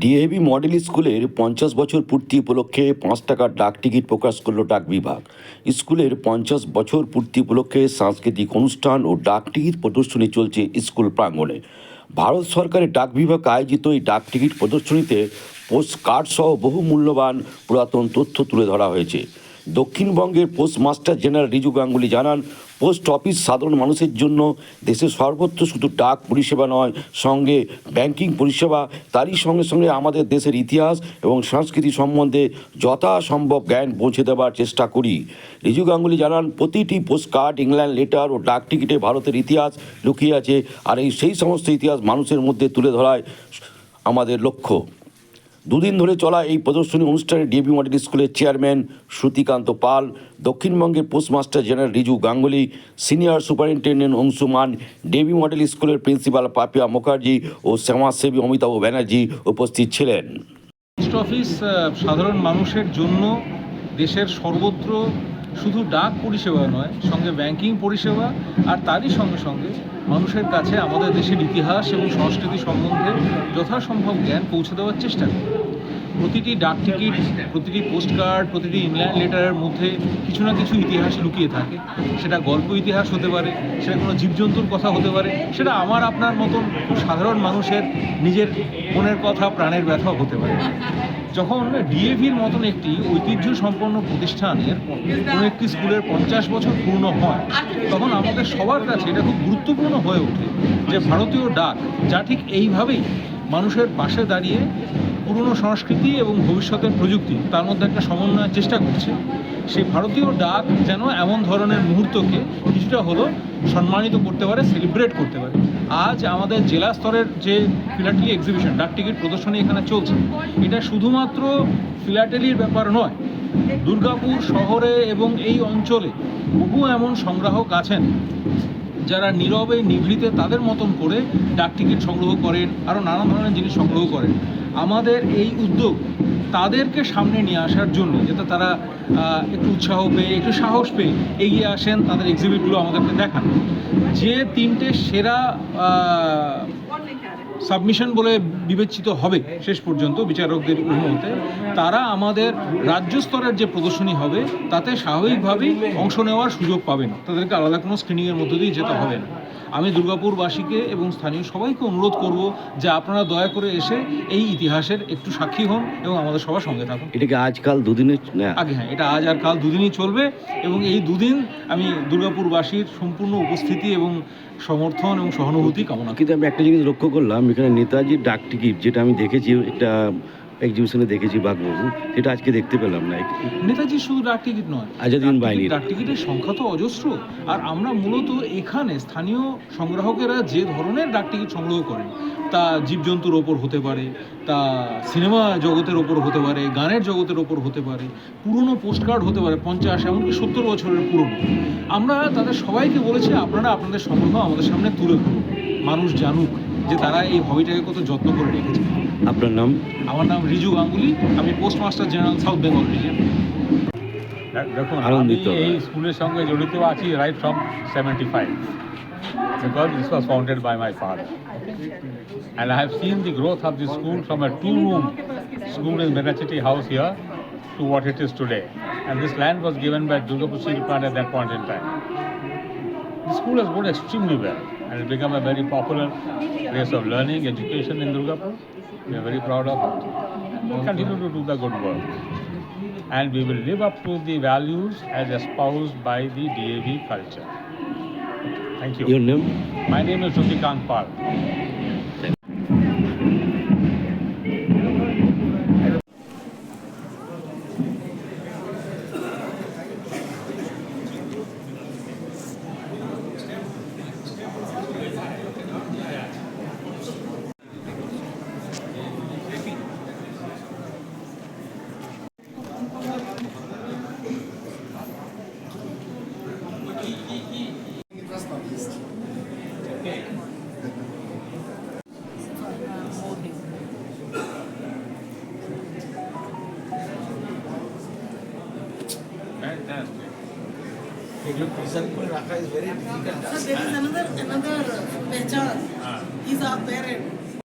DAV model স্কুলের পঞ্চাশ বছর পূর্তি উপলক্ষে পাঁচ টাকার ডাক টিকিট প্রকাশ করল ডাক বিভাগ। স্কুলের পঞ্চাশ বছর পূর্তি উপলক্ষে সাংস্কৃতিক অনুষ্ঠান ও ডাক টিকিট প্রদর্শনী চলছে স্কুল প্রাঙ্গণে। ভারত সরকারের ডাক বিভাগ আয়োজিত এই ডাক টিকিট প্রদর্শনীতে পোস্ট কার্ড সহ বহু মূল্যবান পুরাতন তথ্য তুলে ধরা হয়েছে। দক্ষিণবঙ্গের post master general Riju Ganguly জানান, পোস্ট অফিস সাধারণ মানুষের জন্য দেশের সর্বত্র শুধু ডাক পরিষেবা নয়, সঙ্গে ব্যাংকিং পরিষেবা, তারই সঙ্গে সঙ্গে আমাদের দেশের ইতিহাস এবং সংস্কৃতি সম্বন্ধে যথাসম্ভব জ্ঞান পৌঁছে দেওয়ার চেষ্টা করি। রিজু গাঙ্গুলি জানান, প্রতিটি পোস্ট কার্ড ইংল্যান্ড লেটার ও ডাক টিকিটে ভারতের ইতিহাস লুকিয়ে আছে, আর এই সেই সমস্ত ইতিহাস মানুষের মধ্যে তুলে ধরায় আমাদের লক্ষ্য। দুদিন ধরে চলা এই প্রদর্শনী অনুষ্ঠানে ডিএবি মডেল স্কুলের চেয়ারম্যান শ্রুতিকান্ত পাল, দক্ষিণবঙ্গের postmaster general Riju Ganguly, senior superintendent Anshuman DAV model স্কুলের প্রিন্সিপাল পাপিয়া মুখার্জি ও সমাজসেবী অমিতাভ ব্যানার্জি উপস্থিত ছিলেন। পোস্ট অফিস সাধারণ মানুষের জন্য দেশের সর্বত্র শুধু ডাক পরিষেবা নয়, সঙ্গে ব্যাংকিং পরিষেবা আর তারই সঙ্গে সঙ্গে মানুষের কাছে আমাদের দেশের ইতিহাস এবং সংস্কৃতি সম্বন্ধে যথাসম্ভব জ্ঞান পৌঁছে দেওয়ার চেষ্টা করি। প্রতিটি ডাক টিকিট, প্রতিটি পোস্ট কার্ড প্রতিটি ইংল্যান্ড লেটারের মধ্যে কিছু না কিছু ইতিহাস লুকিয়ে থাকে। সেটা গল্প ইতিহাস হতে পারে, সেটা কোনো জীবজন্তুর কথা হতে পারে, সেটা আমার আপনার মতন সাধারণ মানুষের নিজের মনের কথা, প্রাণের ব্যথাও হতে পারে। যখন ডিএভির মতন একটি ঐতিহ্য সম্পন্ন প্রতিষ্ঠানের কোনো একটি স্কুলের পঞ্চাশ বছর পূর্ণ হয়, তখন আমাদের সবার কাছে এটা খুব গুরুত্বপূর্ণ হয়ে ওঠে যে ভারতীয় ডাক যা ঠিক এইভাবেই মানুষের পাশে দাঁড়িয়ে পুরনো সংস্কৃতি এবং ভবিষ্যতের প্রযুক্তি, তার মধ্যে একটা সমন্বয়ের চেষ্টা করছে। সেই ভারতীয় ডাক যেন এমন ধরনের মুহূর্তকে কিছুটা হলো সম্মানিত করতে পারে সেলিব্রেট করতে পারে। আজ আমাদের জেলা স্তরের যে ফিলাটেলি এক্সিবিশন ডাক টিকিট প্রদর্শনী এখানে চলছে, এটা শুধুমাত্র ফিলাটেলির ব্যাপার নয়, দুর্গাপুর শহরে এবং এই অঞ্চলে বহু এমন সংগ্রাহক আছেন, যারা নীরবে নিভৃতে তাদের মতন করে ডাক টিকিট সংগ্রহ করেন, আরও নানা ধরনের জিনিস সংগ্রহ করেন। আমাদের এই উদ্যোগ তাদেরকে সামনে নিয়ে আসার জন্য, যাতে তারা একটু উৎসাহ পেয়ে, একটু সাহস পেয়ে এগিয়ে আসেন, তাদের এক্সিবিটগুলো আমাদেরকে দেখান। যে তিনটে সেরা সাবমিশন বলে বিবেচিত হবে শেষ পর্যন্ত বিচারকদের অভিমতে তারা আমাদের রাজ্য স্তরের যে প্রদর্শনী হবে তাতে স্বাভাবিকভাবেই অংশ নেওয়ার সুযোগ পাবেন। তাদেরকে আলাদা কোনো স্ক্রিনিংয়ের মধ্য দিয়ে যেতে হবে না। আমি দুর্গাপুরবাসীকে এবং স্থানীয় সবাইকে অনুরোধ করব যে আপনারা দয়া করে এসে এই ইতিহাসের একটু সাক্ষী হন এবং আমাদের সবার সঙ্গে থাকুন। এটাকে আজকাল দুদিনের আগে হ্যাঁ এটা আজ আর কাল দুদিনই চলবে এবং এই দুদিন আমি দুর্গাপুরবাসীর সম্পূর্ণ উপস্থিতি এবং সমর্থন এবং সহানুভূতি কামনা কিন্তু আমি একটা জিনিস লক্ষ্য করলাম, এখানে নেতাজির ডাক টিকিট যেটা আমি দেখেছি, একটা এক্সিবিশনে দেখেছি বাগবাবু সেটা আজকে দেখতে পেলাম না। নেতাজি শুধু ডাক টিকিট নয় আজাদিন ডাক বাহিনীর। ডাক টিকিটের সংখ্যা তো অজস্র। আর আমরা মূলত এখানে স্থানীয় সংগ্রাহকেরা যে ধরনের ডাক টিকিট সংগ্রহ করেন তা জীবজন্তুর ওপর হতে পারে তা সিনেমা জগতের ওপর হতে পারে গানের জগতের ওপর হতে পারে পুরনো পোস্টকার্ড হতে পারে পঞ্চাশ এমনকি সত্তর বছরের পুরনো। আমরা তাদের সবাইকে বলেছি আপনারা আপনাদের সংগ্রহ আমাদের সামনে তুলে ধরুন মানুষ জানুক। যে তারা এই হবিটাকে কত যত্ন করে রেখেছে আপনার নাম আমার নাম রিজু গাঙ্গুলি আমি postmaster general south Bengal region দেখুন আমি আনন্দিত। এই স্কুলের সঙ্গে জড়িত আছি right from seventy five because this was founded by my father and I have seen the growth of the school from a two room school in Benachiti house here to what it is today. And this land was given by Durgapur Plant at that point in time. The school has grown extremely well and has become a very popular place of learning, education in Durgapur. We are very proud of it. We will continue to do the good work. And we will live up to the values as espoused by the DAV culture. Thank you. Your name? My name is Rudikant Pal. Sir, there is another another Pehchan. He's our parent.